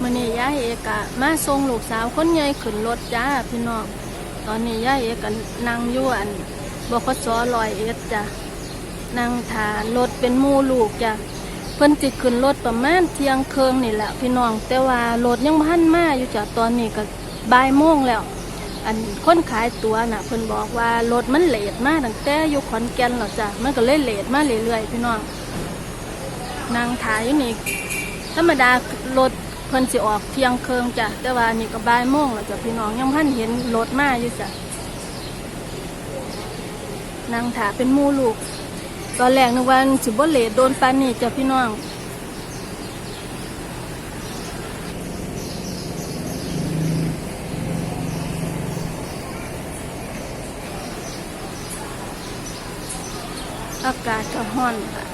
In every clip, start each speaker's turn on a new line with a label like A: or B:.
A: มื่อนี้ย่าเอกะมาส่งลูกสาวคนใหญ่ขึ้นรถจ้าพี่น้องตอนนี้ย่าเอกะนั่งอยู่อันบกสลอยเอ็ดจ้ะนั่งทารถเป็นมูลูกจ้ะเพิ่นจิขึ้นรถประมาณเที่ยงเคืองนี่แหละพี่น้องแต่ว่ารถยังพันมาอยู่จ้ะตอนนี้ก็บ่ายโมงแล้ว อันคนขายตัวน่ะเพิ่นบอกว่ารถมันเลทมาตั้งแต่อยู่ขอนแก่นแล้วจ้ะมันก็เลยเลทมากเรื่อยๆพี่น้องนั่งถ่ายอยู่นี่ธรรมดารถ เพิ่นสิออกเที่ยงเคืองจ้ะแต่ว่านี่ก็บ่ายโมงแล้วจ้ะพี่น้องยังพันเห็นรถมาอยู่จ้ะนั่งถาเป็นมูลูก ตอนแรกนึกว่าสิบ่เลทโดนปานนี่จ้ะพี่น้องอากาศก็ร้อนค่ะ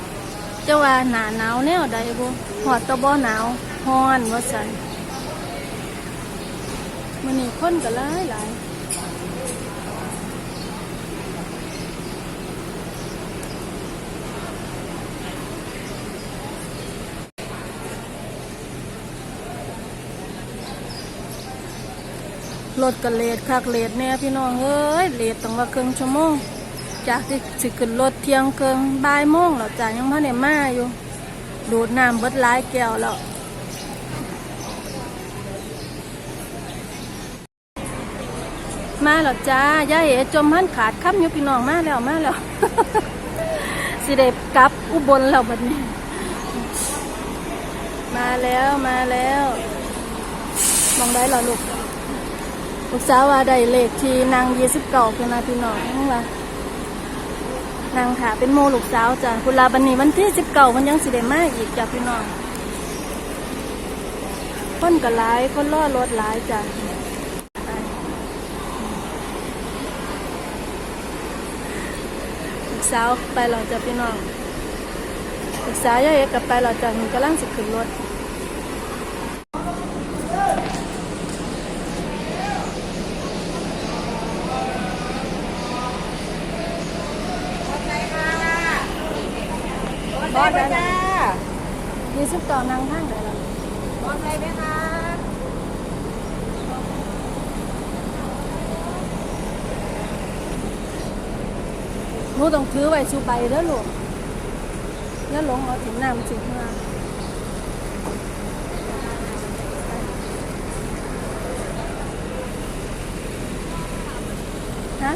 A: จะว่าหนาหนาวแนวใดบ่หอดตะบ่หนาว ฮ้อนว่าซั่นมื้อนี้คนก็หลายหลายรถก็เลทคักเลทแน่พี่น้องเอ้ยเลทต้องว่าครึ่งชั่วโมงจากที่สิขึ้นรถเที่ยงเกิงบ่ายโมงแล้วจ้ะยังพ่ได้มาอยู่ ดูดน้ำเบิดหลายแก้วแล้ว มาแล้วจ้าย่าเอ๋จมหันขาดค้ำอยู่พี่น้องมาแล้วมาแล้ว สิเดบกลับอุบลแล้วบัดนี้ มาแล้วมาแล้วมองได้หรอลูกลูกสาวว่าได้เลขที่นางยี่สิบเก้าพี่นาพี่น้องนั่งว่านางค่ะเป็นโมลูกสาวจ้ะคุณลาบันนี้วันที่สิบเก้ามันยังสิได้มาอีกจ้ะพี่น้องคนก็หลายคนล่อรถหลายจ้ะ กสาวไปเราจ้ะพี่น้องลูกสาวยายเอกกลับไปเราจ้ะมันกำลังสิขึ้นรถบอสได้จ้ายี่สิบเก้านางทางไหนล่ะ
B: มอไซค์ไหมคะ
A: หนูต้องถือไว้ชูใบเด้อลูกแล้วหลงเอาถึงน้ำสิมาฮะ